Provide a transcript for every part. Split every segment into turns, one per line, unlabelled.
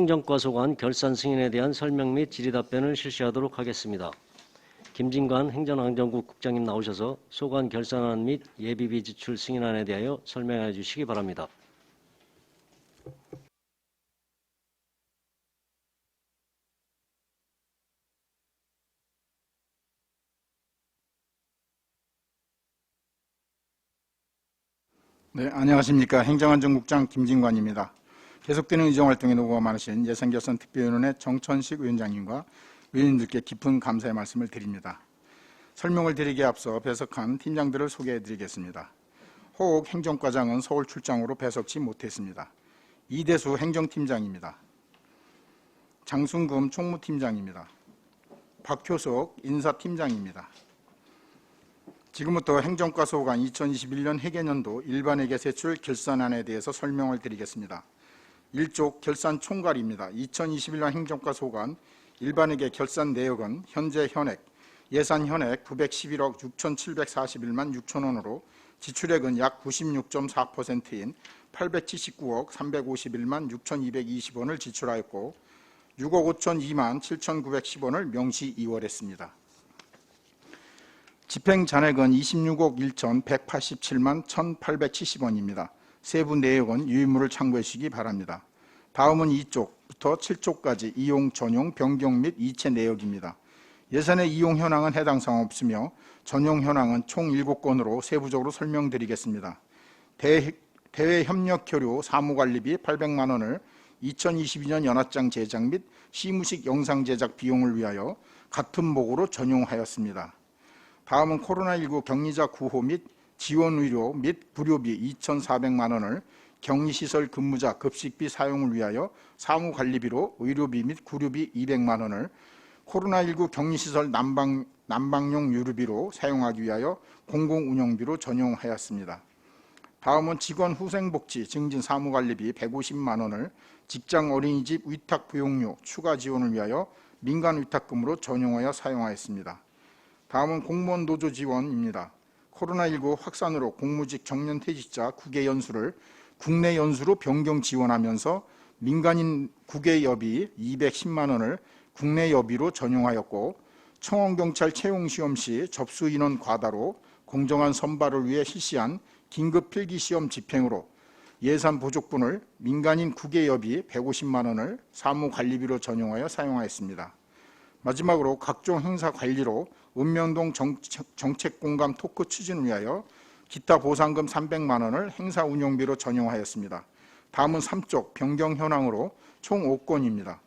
행정과소관 결산 승인에 대한 설명 및 질의 답변을 실시하도록 하겠습니다. 김진관 행정안전국 국장님 나오셔서 소관 결산안 및 예비비 지출 승인안에 대하여 설명해 주시기 바랍니다.
네, 안녕하십니까. 행정안전국장 김진관입니다. 계속되는 의정활동에 노고가 많으신 예산결산 특별위원회 정천식 위원장님과 위원님들께 깊은 감사의 말씀을 드립니다. 설명을 드리기에 앞서 배석한 팀장들을 소개해 드리겠습니다. 호옥 행정과장은 서울 출장으로 배석치 못했습니다. 이대수 행정팀장입니다. 장순금 총무팀장입니다. 박효석 인사팀장입니다. 지금부터 행정과 소관 2021년 회계년도 일반회계 세출 결산안에 대해서 설명을 드리겠습니다. 1쪽 결산 총괄입니다. 2021년 행정과 소관 일반회계 결산 내역은 현재 현액 예산 현액 911억 6,741만 6천 원으로 지출액은 약 96.4%인 879억 351만 6,220원을 지출하였고 6억 5천 2만 7,910원을 명시 이월했습니다. 집행 잔액은 26억 1천 187만 1,870원입니다. 세부 내역은 유의물을 참고해 주시기 바랍니다. 다음은 2쪽부터 7쪽까지 이용 전용 변경 및 이체 내역입니다. 예산의 이용 현황은 해당 사항 없으며 전용 현황은 총 7건으로 세부적으로 설명드리겠습니다. 대, 대외 협력 교류 사무 관리비 800만 원을 2022년 연합장 제작 및 시무식 영상 제작 비용을 위하여 같은 목으로 전용하였습니다. 다음은 코로나19 격리자 구호 및 지원 의료 및 불료비 2,400만 원을 격리시설 근무자 급식비 사용을 위하여 사무관리비로 의료비 및 구류비 200만 원을 코로나19 격리시설 난방, 난방용 유류비로 사용하기 위하여 공공운영비로 전용하였습니다. 다음은 직원 후생복지 증진 사무관리비 150만 원을 직장 어린이집 위탁 부용료 추가 지원을 위하여 민간 위탁금으로 전용하여 사용하였습니다. 다음은 공무원 노조 지원입니다. 코로나19 확산으로 공무직 정년 퇴직자 국외 연수를 국내 연수로 변경 지원하면서 민간인 국외 여비 210만 원을 국내 여비로 전용하였고 청원경찰 채용시험 시 접수 인원 과다로 공정한 선발을 위해 실시한 긴급 필기시험 집행으로 예산 부족분을 민간인 국외 여비 150만 원을 사무관리비로 전용하여 사용하였습니다. 마지막으로 각종 행사 관리로 읍면동 정책 공감 토크 추진을 위하여 기타 보상금 300만 원을 행사 운영비로 전용하였습니다. 다음은 3쪽 변경 현황으로 총 5건입니다.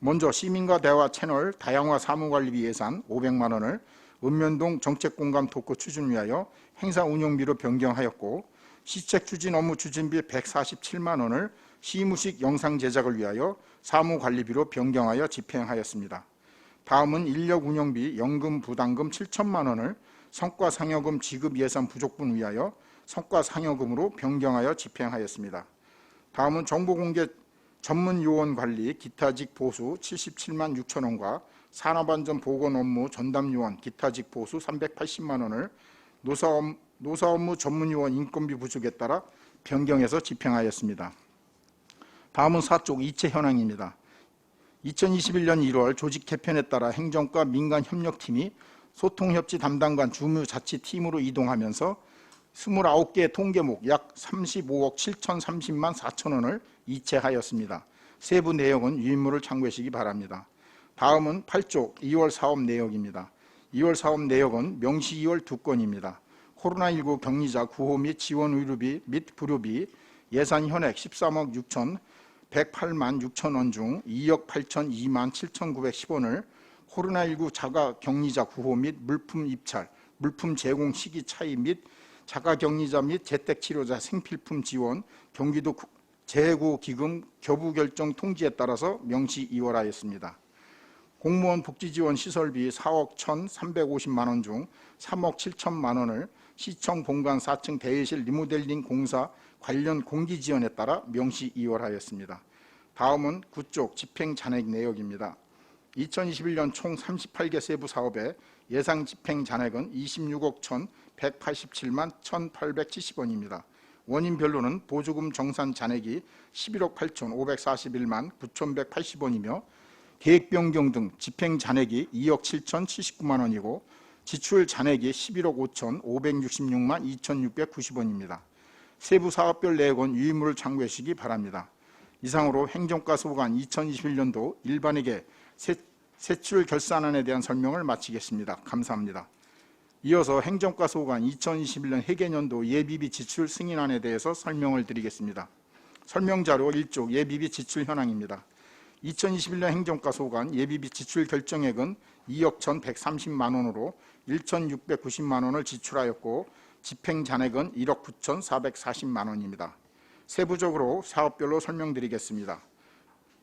먼저 시민과 대화 채널 다양화 사무관리비 예산 500만 원을 읍면동 정책 공감 토크 추진을 위하여 행사 운영비로 변경하였고 시책 추진 업무 추진비 147만 원을 시무식 영상 제작을 위하여 사무관리비로 변경하여 집행하였습니다. 다음은 인력 운영비 연금 부담금 7천만 원을 성과 상여금 지급 예산 부족분 위하여 성과 상여금으로 변경하여 집행하였습니다. 다음은 정보 공개 전문 요원 관리 기타직 보수 77만 6천 원과 산업안전 보건 업무 전담 요원 기타직 보수 380만 원을 노사, 업, 노사 업무 전문 요원 인건비 부족에 따라 변경해서 집행하였습니다. 다음은 4쪽 이체 현황입니다. 2021년 1월 조직 개편에 따라 행정과 민간 협력팀이 소통협치 담당관 주무자치팀으로 이동하면서 29개 통계목 약 35억 7,030만 4천 원을 이체하였습니다. 세부 내용은 유인물을 참고하시기 바랍니다. 다음은 8쪽 2월 사업 내역입니다. 2월 사업 내역은 명시 2월 두 건입니다. 코로나19 격리자 구호 및 지원 의료비 및 불료비 예산 현액 13억 6천 108만 6천 원 중 2억 8천 2만 7,910원을 코로나19 자가 격리자 구호 및 물품 입찰, 물품 제공 시기 차이 및 자가 격리자 및 재택 치료자 생필품 지원, 경기도 재고 기금 교부 결정 통지에 따라서 명시 이월하였습니다. 공무원 복지 지원 시설비 4억 1,350만 원 중 3억 7천만 원을 시청 본관 4층 대회실 리모델링 공사 관련 공기 지원에 따라 명시 이월하였습니다. 다음은 구쪽 집행 잔액 내역입니다. 2021년 총 38개 세부 사업에 예상 집행 잔액은 26억 1,187만 1,870원입니다. 원인별로는 보조금 정산 잔액이 11억 8,541만 9,180원이며 계획 변경 등 집행 잔액이 2억 7,079만 원이고 지출 잔액이 11억 5,566만 2,690원입니다. 세부 사업별 내역은 유의무를 참고해 주시기 바랍니다. 이상으로 행정과 소관 2021년도 일반에게 세, 세출 결산안에 대한 설명을 마치겠습니다. 감사합니다. 이어서 행정과 소관 2021년 회계년도 예비비 지출 승인안에 대해서 설명을 드리겠습니다. 설명자료 1쪽 예비비 지출 현황입니다. 2021년 행정과 소관 예비비 지출 결정액은 2억 1,130만 원으로 1,690만 원을 지출하였고 집행 잔액은 1억 9,440만 원입니다. 세부적으로 사업별로 설명드리겠습니다.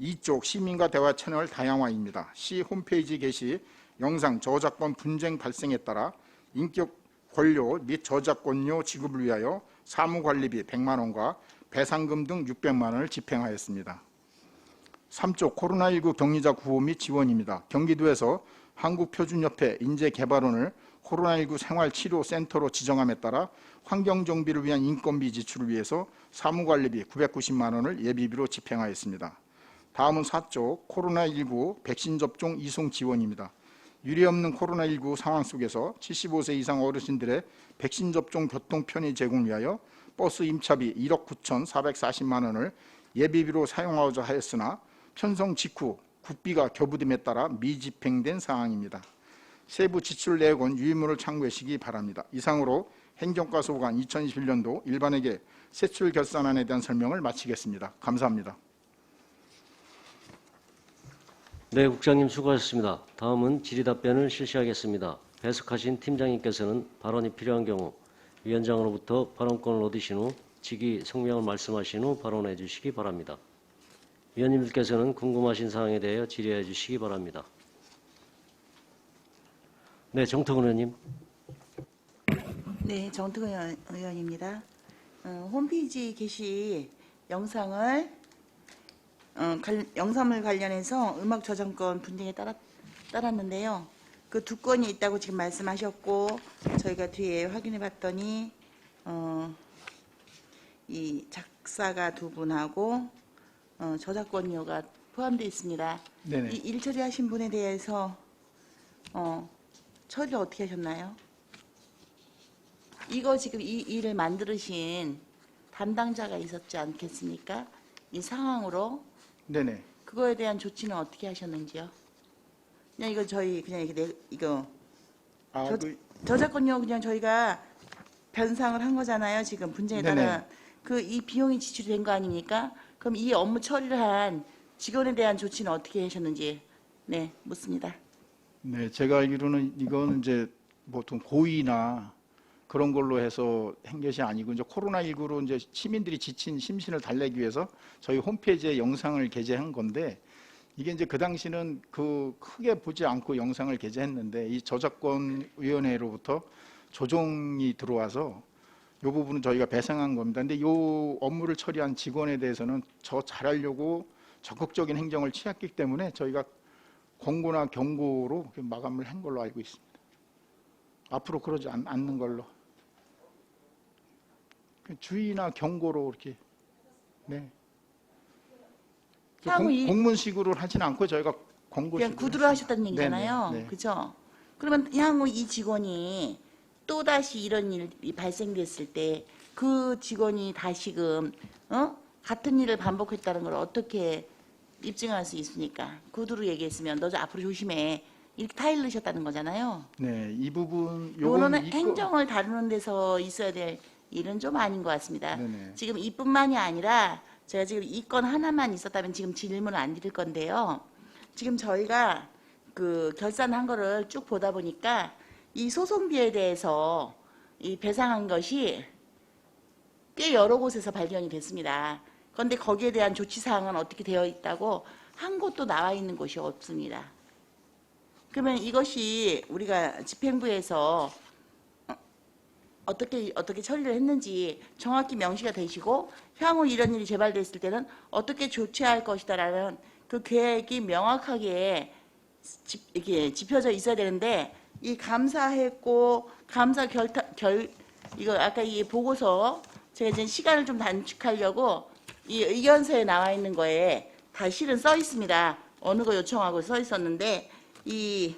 2쪽 시민과 대화 채널 다양화입니다. 시 홈페이지 게시 영상 저작권 분쟁 발생에 따라 인격 권료 및 저작권료 지급을 위하여 사무관리비 100만 원과 배상금 등 600만 원을 집행하였습니다. 3쪽 코로나19 격리자 구호 및 지원입니다. 경기도에서 한국표준협회 인재개발원을 코로나19 생활치료센터로 지정함에 따라 환경정비를 위한 인건비 지출을 위해서 사무관리비 990만 원을 예비비로 집행하였습니다. 다음은 4쪽 코로나19 백신 접종 이송 지원입니다. 유례없는 코로나19 상황 속에서 75세 이상 어르신들의 백신 접종 교통 편의 제공을 위하여 버스 임차비 1억 9,440만 원을 예비비로 사용하고자 하였으나 편성 직후 국비가 교부됨에 따라 미집행된 사항입니다. 세부 지출 내역은 유의무를 참고해 주시기 바랍니다. 이상으로 행정과 소관 2021년도 일반에게 세출 결산안에 대한 설명을 마치겠습니다. 감사합니다.
네, 국장님 수고하셨습니다. 다음은 질의답변을 실시하겠습니다. 배석하신 팀장님께서는 발언이 필요한 경우 위원장으로부터 발언권을 얻으신 후 직위 성명을 말씀하신 후 발언해 주시기 바랍니다. 위원님들께서는 궁금하신 사항에 대하여 질의해 주시기 바랍니다. 네, 정태근 의원님.
네, 정특은 의원- 의원입니다. 어, 홈페이지 게시 영상을 어, 관- 영상을 관련해서 음악 저작권 분쟁에 따라, 따랐는데요. 그 두 건이 있다고 지금 말씀하셨고 저희가 뒤에 확인해 봤더니 어, 이 작사가 두 분하고 어, 저작권료가 포함되어 있습니다.
네네.
이 일 처리 하신 분에 대해서 어, 처리를 어떻게 하셨나요? 이거 지금 이 일을 만들으신 담당자가 있었지 않겠습니까? 이 상황으로
네네.
그거에 대한 조치는 어떻게 하셨는지요? 그냥 이거 저희 그냥 이게 내, 이거
아,
저-
그,
저작권료 그냥 저희가 변상을 한 거잖아요. 지금 분쟁에
네네.
따른 그 이 비용이 지출이 된거 아닙니까? 그럼 이 업무 처리를 한 직원에 대한 조치는 어떻게 하셨는지 네 묻습니다.
네, 제가 알기로는 이거는 이제 보통 고의나 그런 걸로 해서 한 것이 아니고 이제 코로나 19로 이제 시민들이 지친 심신을 달래기 위해서 저희 홈페이지에 영상을 게재한 건데 이게 이제 그 당시는 그 크게 보지 않고 영상을 게재했는데 이 저작권 위원회로부터 조정이 들어와서 이 부분은 저희가 배상한 겁니다. 근데 이 업무를 처리한 직원에 대해서는 저 잘하려고 적극적인 행정을 취했기 때문에 저희가 권고나 경고로 마감을 한 걸로 알고 있습니다. 앞으로 그러지 않, 않는 걸로. 그 주의나 경고로 이렇게 네. 그 공,
이-
공문식으로 하지는 않고 저희가 권고식으로
그냥 구두로 하셨다는
네네,
얘기잖아요.
네.
그죠? 그러면 향후 이 직원이 또 다시 이런 일이 발생됐을 때 그 직원이 다시금 어? 같은 일을 반복했다는 걸 어떻게 입증할 수 있습니까? 구두로 얘기했으면 너 앞으로 조심해 이렇게 타일르셨다는 거잖아요.
네, 이 부분 요거는 이거-
행정을 다루는 데서 있어야 될 일은 좀 아닌 것 같습니다.
네네.
지금 이뿐만이 아니라 제가 지금 이 건 하나만 있었다면 지금 질문을 안 드릴 건데요. 지금 저희가 그 결산한 거를 쭉 보다 보니까 이 소송비에 대해서 이 배상한 것이 꽤 여러 곳에서 발견이 됐습니다. 그런데 거기에 대한 조치 사항은 어떻게 되어 있다고 한 곳도 나와 있는 곳이 없습니다. 그러면 이것이 우리가 집행부에서 어, 어떻게 어떻게 처리를 했는지 정확히 명시가 되시고 향후 이런 일이 재발됐을 때는 어떻게 조치할 것이다라는 그 계획이 명확하게 집, 이렇게 짚혀져 있어야 되는데 이 감사했고 감사 결타, 결 이거 아까 이 보고서 제가 이제 시간을 좀 단축하려고 이 의견서에 나와 있는 거에 다 실은 써 있습니다. 어느 거 요청하고 써 있었는데 이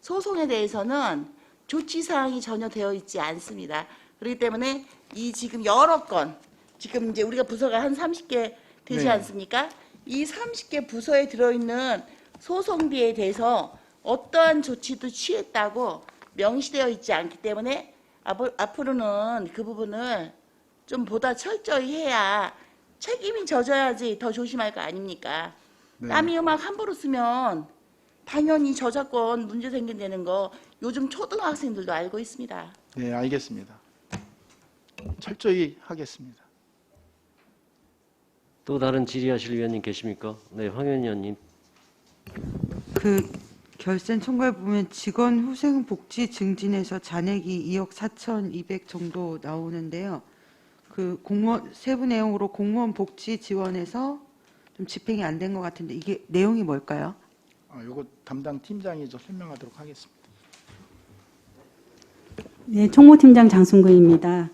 소송에 대해서는 조치 사항이 전혀 되어 있지 않습니다. 그렇기 때문에 이 지금 여러 건 지금 이제 우리가 부서가 한 30개 되지
네.
않습니까? 이 30개 부서에 들어 있는 소송비에 대해서 어떠한 조치도 취했다고 명시되어 있지 않기 때문에 앞으- 앞으로는 그 부분을 좀 보다 철저히 해야 책임이 져져야지 더 조심할 거 아닙니까?
네.
남의 음악 함부로 쓰면 당연히 저작권 문제 생긴다는 거 요즘 초등학생들도 알고 있습니다.
네, 알겠습니다. 철저히 하겠습니다.
또 다른 질의하실 위원님 계십니까? 네, 황현 의원님.
그 결산 총괄 보면 직원 후생 복지 증진에서 잔액이 2억 4,200 정도 나오는데요. 그 공무원 세부 내용으로 공무원 복지 지원에서 좀 집행이 안 된 것 같은데 이게 내용이 뭘까요?
아, 요거 담당 팀장이 좀 설명하도록 하겠습니다.
네, 총무팀장 장순구입니다.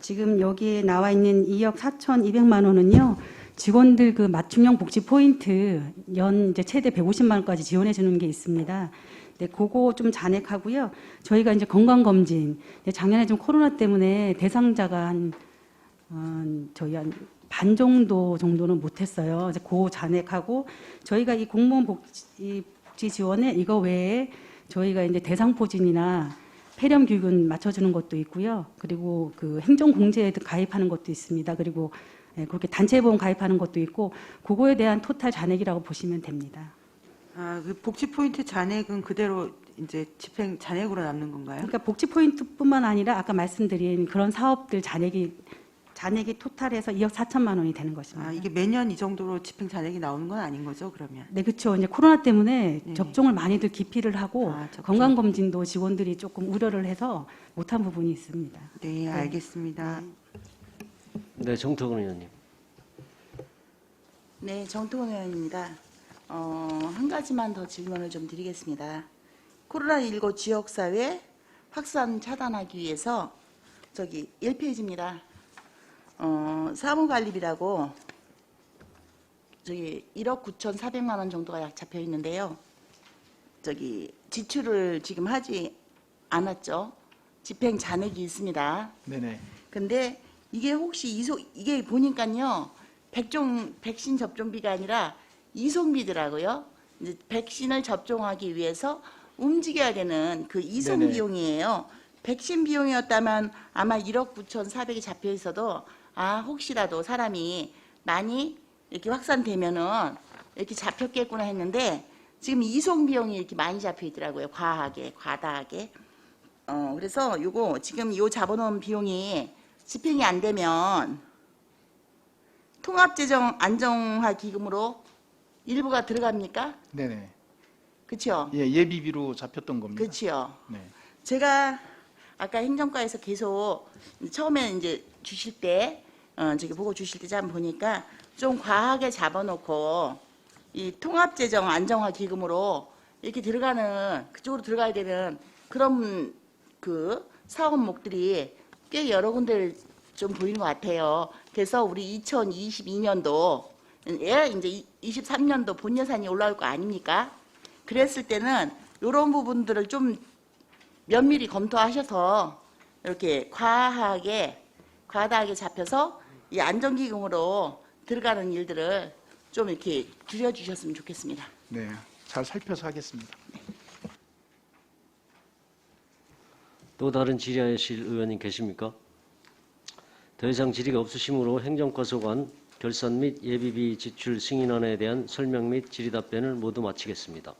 지금 여기에 나와 있는 2억 4,200만 원은요. 직원들 그 맞춤형 복지 포인트 연 이제 최대 150만 원까지 지원해 주는 게 있습니다. 네, 그거 좀 잔액하고요. 저희가 이제 건강 검진 네, 작년에 좀 코로나 때문에 대상자가 한 어, 저희 한 반 정도 정도는 못했어요. 이제 그 잔액하고 저희가 이 공무원 복지, 이 복지 지원에 이거 외에 저희가 이제 대상포진이나 폐렴 교육은 맞춰주는 것도 있고요. 그리고 그 행정 공제에도 가입하는 것도 있습니다. 그리고 예, 그렇게 단체 보험 가입하는 것도 있고 그거에 대한 토탈 잔액이라고 보시면 됩니다.
아, 그 복지 포인트 잔액은 그대로 이제 집행 잔액으로 남는 건가요?
그러니까 복지 포인트뿐만 아니라 아까 말씀드린 그런 사업들 잔액이 잔액이 토탈해서 2억 4천만 원이 되는 것입니다.
아, 이게 매년 이 정도로 집행 잔액이 나오는 건 아닌 거죠, 그러면?
네, 그렇죠. 이제 코로나 때문에
네.
접종을 많이들 기피를 하고
아, 접종.
건강 검진도 직원들이 조금 우려를 해서 못한 부분이 있습니다.
네, 알겠습니다.
네, 정태근 의원님.
네, 정통원 의원입니다. 어, 한 가지만 더 질문을 좀 드리겠습니다. 코로나19 지역사회 확산 차단하기 위해서 저기 1페이지입니다. 어, 사무관리비라고 저기 1억 9,400만 원 정도가 약 잡혀 있는데요. 저기 지출을 지금 하지 않았죠. 집행 잔액이 있습니다.
네네.
근데 이게 혹시 이송 이게 보니까요 백종 백신 접종비가 아니라 이송비더라고요. 이제 백신을 접종하기 위해서 움직여야 되는 그 이송
네네.
비용이에요. 백신 비용이었다면 아마 1억 9,400이 잡혀 있어도 아 혹시라도 사람이 많이 이렇게 확산되면은 이렇게 잡혔겠구나 했는데 지금 이송 비용이 이렇게 많이 잡혀 있더라고요. 과하게 과다하게. 어, 그래서 요거 지금 요 잡아놓은 비용이 집행이 안 되면 통합재정 안정화 기금으로 일부가 들어갑니까?
네네.
그렇죠?
예, 예비비로 잡혔던 겁니다.
그렇지요.
네.
제가 아까 행정과에서 계속 처음에 이제 주실 때 어, 저기 보고 주실 때참 보니까 좀 과하게 잡아놓고 이 통합재정 안정화 기금으로 이렇게 들어가는 그쪽으로 들어가야 되는 그런 그 사업목들이 꽤 여러 군데 좀 보이는 것 같아요. 그래서 우리 2022년도 예, 이제 23년도 본 예산이 올라올 거 아닙니까? 그랬을 때는 이런 부분들을 좀 면밀히 검토하셔서 이렇게 과하게 과다하게 잡혀서 이 안정기금으로 들어가는 일들을 좀 이렇게 줄여주셨으면 좋겠습니다.
네. 잘 살펴서 하겠습니다.
또 다른 질의하실 의원님 계십니까? 더 이상 질의가 없으시므로 행정과 소관 결산 및 예비비 지출 승인안에 대한 설명 및 질의 답변을 모두 마치겠습니다.